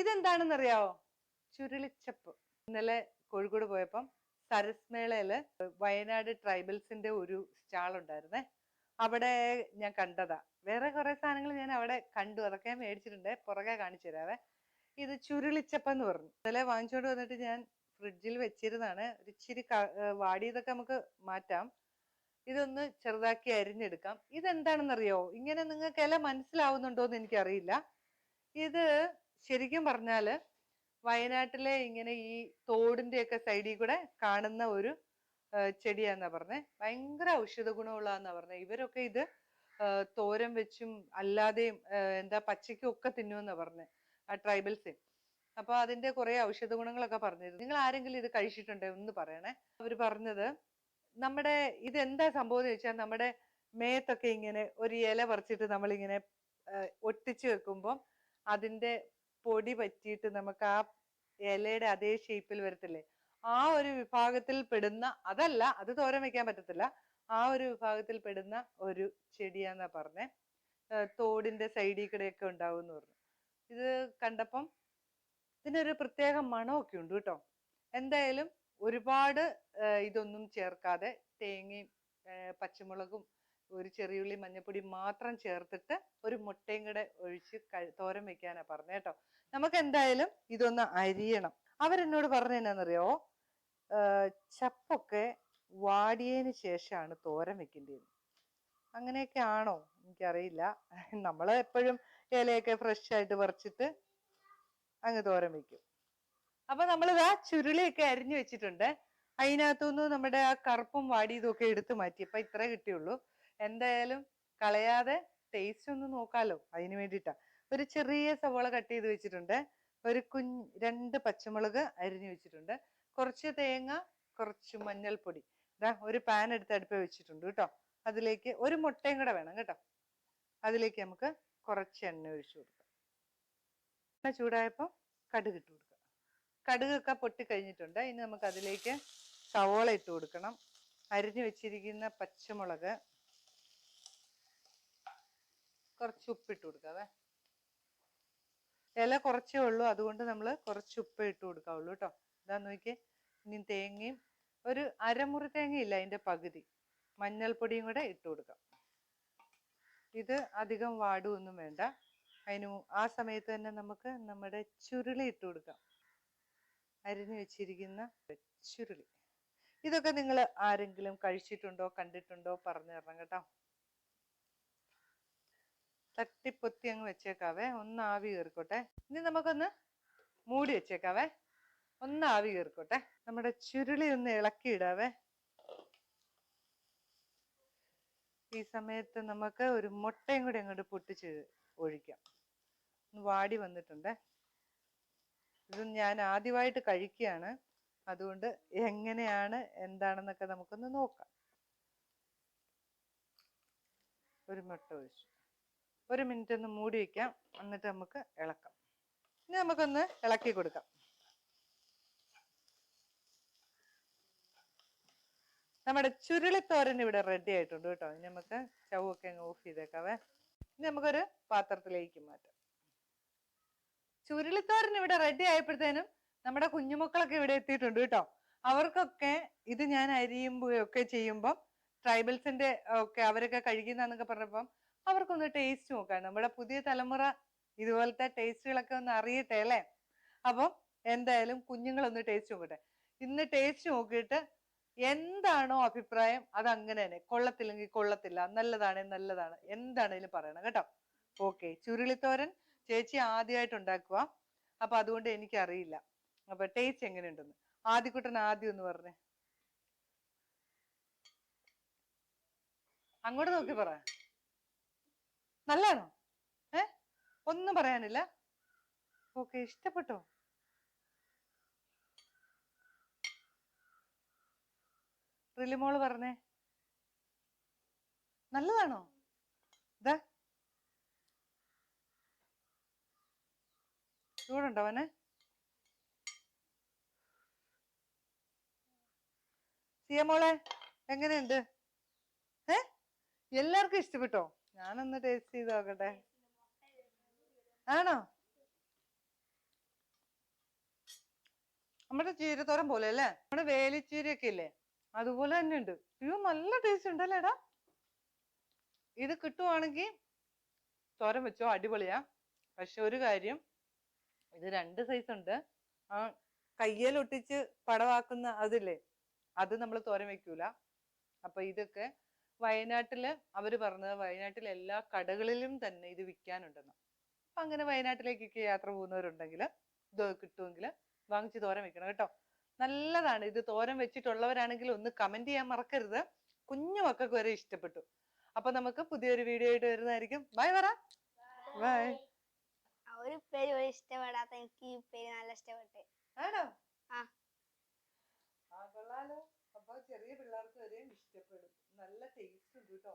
ഇതെന്താണെന്നറിയാവോ? ചുരുളിച്ചപ്പ്. ഇന്നലെ കോഴിക്കോട് പോയപ്പം സരസ്മേളയിൽ വയനാട് ട്രൈബൽസിന്റെ ഒരു സ്റ്റാൾ ഉണ്ടായിരുന്നേ. അവിടെ ഞാൻ കണ്ടതാ. വേറെ കുറെ സാധനങ്ങൾ ഞാൻ അവിടെ കണ്ടു. അതൊക്കെ ഞാൻ മേടിച്ചിട്ടുണ്ട്. പുറകെ കാണിച്ചു തരാവേ. ഇത് ചുരുളിച്ചപ്പം എന്ന് പറഞ്ഞു. ഇന്നലെ വാങ്ങിച്ചോണ്ട് വന്നിട്ട് ഞാൻ ഫ്രിഡ്ജിൽ വെച്ചിരുന്നാണ് ഇച്ചിരി വാടിയതൊക്കെ നമുക്ക് മാറ്റാം. ഇതൊന്ന് ചെറുതാക്കി അരിഞ്ഞെടുക്കാം. ഇതെന്താണെന്നറിയോ ഇങ്ങനെ നിങ്ങൾക്ക് ഇല മനസ്സിലാവുന്നുണ്ടോ എന്ന് എനിക്കറിയില്ല. ഇത് ശരിക്കും പറഞ്ഞാൽ വയനാട്ടിലെ ഇങ്ങനെ ഈ തോടിന്റെ ഒക്കെ സൈഡിൽ കൂടെ കാണുന്ന ഒരു ചെടിയാന്നാ പറഞ്ഞേ. ഭയങ്കര ഔഷധ ഗുണമുള്ളതാന്നാ പറഞ്ഞേ. ഇവരൊക്കെ ഇത് ആ, തോരൻ വെച്ചും അല്ലാതെയും എന്താ പച്ചയ്ക്കും ഒക്കെ തിന്നുമെന്നാ പറഞ്ഞേ ആ ട്രൈബൽസേ. അപ്പൊ അതിന്റെ കുറെ ഔഷധ ഗുണങ്ങളൊക്കെ പറഞ്ഞിരുന്നു. നിങ്ങൾ ആരെങ്കിലും ഇത് കഴിച്ചിട്ടുണ്ടോ? ഒന്ന് പറയണേ. അവർ പറഞ്ഞത് നമ്മുടെ ഇത് എന്താ സംഭവം എന്ന് വെച്ചാൽ നമ്മുടെ മേത്തൊക്കെ ഇങ്ങനെ ഒരു ഇല പറിച്ചിട്ട് നമ്മളിങ്ങനെ ഒട്ടിച്ച് വെക്കുമ്പോൾ അതിന്റെ പൊടി പറ്റിയിട്ട് നമുക്ക് ആ ഇലയുടെ അതേ ഷേപ്പിൽ വരത്തില്ലേ? ആ ഒരു വിഭാഗത്തിൽ പെടുന്ന അതല്ല അത് തോരൻ വെക്കാൻ പറ്റത്തില്ല. ആ ഒരു വിഭാഗത്തിൽ പെടുന്ന ഒരു ചെടിയാന്നാ പറഞ്ഞേ. തോടിന്റെ സൈഡിൽ കൂടെയൊക്കെ ഉണ്ടാവും എന്ന് പറഞ്ഞു. ഇത് കണ്ടപ്പം ഇതിനൊരു പ്രത്യേക മണമൊക്കെ ഉണ്ട് കേട്ടോ. എന്തായാലും ഒരുപാട് ഇതൊന്നും ചേർക്കാതെ തേങ്ങയും പച്ചമുളകും ഒരു ചെറിയുള്ളി മഞ്ഞപ്പൊടി മാത്രം ചേർത്തിട്ട് ഒരു മുട്ടയും കൂടെ ഒഴിച്ച് തോരൻ വെക്കാനാ പറഞ്ഞത് കേട്ടോ നമുക്ക് എന്തായാലും ഇതൊന്ന് അരിയണം. അവരെന്നോട് പറഞ്ഞെന്നറിയോ ചപ്പൊക്കെ വാടിയതിന് ശേഷമാണ് തോരൻ വെക്കേണ്ടത് അങ്ങനെയൊക്കെ ആണോ? എനിക്കറിയില്ല. നമ്മൾ എപ്പോഴും ഇലയൊക്കെ ഫ്രഷ് ആയിട്ട് പറിച്ചിട്ട് അങ്ങ് തോരൻ വെക്കും. അപ്പൊ നമ്മളിത് ആ ചുരുളിയൊക്കെ അരിഞ്ഞു വെച്ചിട്ടുണ്ട്. അതിനകത്തുനിന്ന് നമ്മുടെ ആ കറുപ്പും വാടിയതും ഒക്കെ എടുത്തു മാറ്റി. അപ്പൊ ഇത്രേ കിട്ടിയുള്ളൂ. എന്തായാലും കളയാതെ ടേസ്റ്റ് ഒന്ന് നോക്കാലോ അതിന് വേണ്ടിയിട്ടാ. ഒരു ചെറിയ സവോള കട്ട് ചെയ്ത് വെച്ചിട്ടുണ്ട്. ഒരു കുഞ്ഞ് രണ്ട് പച്ചമുളക് അരിഞ്ഞു വെച്ചിട്ടുണ്ട്. കുറച്ച് തേങ്ങ കുറച്ച് മഞ്ഞൾപ്പൊടി. ഇതാ ഒരു പാൻ എടുത്ത് അടുപ്പ് വെച്ചിട്ടുണ്ട് കേട്ടോ. അതിലേക്ക് ഒരു മുട്ടയും കൂടെ വേണം കേട്ടോ. അതിലേക്ക് നമുക്ക് കുറച്ച് എണ്ണ ഒഴിച്ചു കൊടുക്കാം. എണ്ണ ചൂടായപ്പോൾ കടുക് ഇട്ട് കൊടുക്കുക കടുകൊക്കെ പൊട്ടി കഴിഞ്ഞിട്ടുണ്ട്. ഇനി നമുക്ക് അതിലേക്ക് സവോള ഇട്ട് കൊടുക്കണം. അരിഞ്ഞു വെച്ചിരിക്കുന്ന പച്ചമുളക്. കുറച്ച് ഉപ്പിട്ട് കൊടുക്കാവേ. ഇല കുറച്ചേ ഉള്ളൂ അതുകൊണ്ട് നമ്മൾ കുറച്ച് ഉപ്പ് ഇട്ട് കൊടുക്കാവുള്ളൂ കേട്ടോ ഇതാ നോക്കിയേ ഇനി തേങ്ങയും ഒരു അരമുറി തേങ്ങയില്ല അതിന്റെ പകുതി. മഞ്ഞൾപ്പൊടിയും കൂടെ ഇട്ട് കൊടുക്കാം. ഇത് അധികം വാടുമൊന്നും വേണ്ട. അതിന് ആ സമയത്ത് തന്നെ നമുക്ക് നമ്മുടെ ചുരുളി ഇട്ട് കൊടുക്കാം. അരിഞ്ഞു വെച്ചിരിക്കുന്ന ചുരുളി. ഇതൊക്കെ നിങ്ങൾ ആരെങ്കിലും കഴിച്ചിട്ടുണ്ടോ കണ്ടിട്ടുണ്ടോ പറഞ്ഞു തരണം കേട്ടോ. തട്ടിപ്പൊത്തി അങ്ങ് വെച്ചേക്കാവേ. ഒന്ന് ആവി കയറിക്കോട്ടെ ഇനി നമുക്കൊന്ന് മൂടി വെച്ചേക്കാവേ. ഒന്ന് ആവി കയറിക്കോട്ടെ നമ്മുടെ ചുരുളി ഒന്ന് ഇളക്കിയിടാവേ. ഈ സമയത്ത് നമുക്ക് ഒരു മുട്ടയും കൂടി അങ്ങോട്ട് പൊട്ടിച്ച് ഒഴിക്കാം. ഒന്ന് വാടി വന്നിട്ടുണ്ട്. ഇത് ഞാൻ ആദ്യമായിട്ട് കഴിക്കുകയാണ്. അതുകൊണ്ട് എങ്ങനെയാണ് എന്താണെന്നൊക്കെ നമുക്കൊന്ന് നോക്കാം. ഒരു മുട്ട ഒഴിച്ചു. ഒരു മിനിറ്റ് ഒന്ന് മൂടി വയ്ക്കാം എന്നിട്ട് നമുക്ക് ഇളക്കാം. ഇനി നമുക്കൊന്ന് ഇളക്കി കൊടുക്കാം. നമ്മുടെ ചുരുളിത്തോരൻ ഇവിടെ റെഡി ആയിട്ടുണ്ട് കേട്ടോ. ഇനി നമുക്ക് ചവൊക്കെ അങ്ങ് ഓഫ് ചെയ്തേക്കാവേ. ഇനി നമുക്കൊരു പാത്രത്തിലേക്ക് മാറ്റാം. ചുരുളിത്തോരൻ ഇവിടെ റെഡി ആയപ്പോഴത്തേനും നമ്മുടെ കുഞ്ഞുമക്കളൊക്കെ ഇവിടെ എത്തിയിട്ടുണ്ട് കേട്ടോ. അവർക്കൊക്കെ ഇത് ഞാൻ അരിയുമ്പോഴൊക്കെ ചെയ്യുമ്പം ട്രൈബൽസിന്റെ ഒക്കെ അവരൊക്കെ കഴിക്കുന്നതെന്നൊക്കെ പറഞ്ഞപ്പം അവർക്കൊന്ന് ടേസ്റ്റ് നോക്കാം. നമ്മുടെ പുതിയ തലമുറ ഇതുപോലത്തെ ടേസ്റ്റുകളൊക്കെ ഒന്ന് അറിയട്ടെ അല്ലേ? അപ്പം എന്തായാലും കുഞ്ഞുങ്ങളൊന്ന് ടേസ്റ്റ് നോക്കട്ടെ. ഇന്ന് ടേസ്റ്റ് നോക്കിയിട്ട് എന്താണോ അഭിപ്രായം അത് അങ്ങനെ തന്നെ. കൊള്ളത്തില്ലെങ്കിൽ കൊള്ളത്തില്ല നല്ലതാണ് നല്ലതാണ് എന്താണേലും പറയണം കേട്ടോ. ഓക്കെ. ചുരുളിത്തോരൻ ചേച്ചി ആദ്യമായിട്ട് ഉണ്ടാക്കുക അപ്പൊ അതുകൊണ്ട് എനിക്കറിയില്ല. അപ്പൊ ടേസ്റ്റ് എങ്ങനെയുണ്ടെന്ന്? ആദ്യക്കുട്ടൻ ആദ്യം ഒന്ന് പറഞ്ഞേ. അങ്ങോട്ട് നോക്കി പറ. നല്ലാണോ ഏ? ഒന്നും പറയാനില്ല. ഓക്കെ ഇഷ്ടപ്പെട്ടോ? റിലിമോൾ പറഞ്ഞേ. നല്ലതാണോ? ഇതാ ചൂടുണ്ടോ അവന് സിയമോളെ എങ്ങനെയുണ്ട്? ഏ? എല്ലാവർക്കും ഇഷ്ടപ്പെട്ടോ? ഞാനൊന്ന് ടേസ്റ്റ് ചെയ്ത് നോക്കട്ടെ. ആണോ? നമ്മുടെ ചീരത്തോരം പോലെ അല്ലേ? നമ്മുടെ വേലിച്ചീരയൊക്കെ ഇല്ലേ? അതുപോലെ തന്നെ ഉണ്ട്. അയ്യോ നല്ല ടേസ്റ്റ് ഉണ്ടല്ലേ എടാ? ഇത് കിട്ടുവാണെങ്കിൽ തോരൻ വെച്ചോ അടിപൊളിയാ. പക്ഷെ ഒരു കാര്യം ഇത് രണ്ട് സൈസ് ഉണ്ട്. ആ കയ്യിൽ ഒട്ടിച്ച് പടവാക്കുന്ന അതില്ലേ? അത് നമ്മൾ തോരൻ വെക്കൂല. അപ്പൊ ഇതൊക്കെ വയനാട്ടിൽ അവർ പറഞ്ഞത് വയനാട്ടിൽ എല്ലാ കടകളിലും തന്നെ ഇത് വിൽക്കാനുണ്ടെന്ന്. അപ്പോൾ അങ്ങനെ വയനാട്ടിലേക്കൊക്കെ യാത്ര പോകുന്നവരുണ്ടെങ്കിൽ ഇത് കിട്ടുമെങ്കിൽ വാങ്ങിച്ച് തോരൻ വെക്കണം കേട്ടോ. നല്ലതാണ്. ഇത് തോരൻ വെച്ചിട്ടുള്ളവരാണെങ്കിൽ ഒന്ന് കമന്റ് ചെയ്യാൻ മറക്കരുത്. കുഞ്ഞു മക്കൾക്ക് വരെ ഇഷ്ടപ്പെട്ടു. അപ്പൊ നമുക്ക് പുതിയൊരു വീഡിയോ ആയിട്ട് വരുന്നതായിരിക്കും. ബൈ പറ ബൈ ഒരു പേര് ഒരു ഇഷ്ടപ്പെടാത്ത എനിക്ക് ഈ പേര് നല്ല ഇഷ്ടപ്പെട്ടു. ആണോ. ആ കൊള്ളാലോ. അപ്പൊ ചെറിയ പിള്ളേർക്ക് വരെയും ഇഷ്ടപ്പെടും. നല്ല ടേസ്റ്റ് ഉണ്ട് കേട്ടോ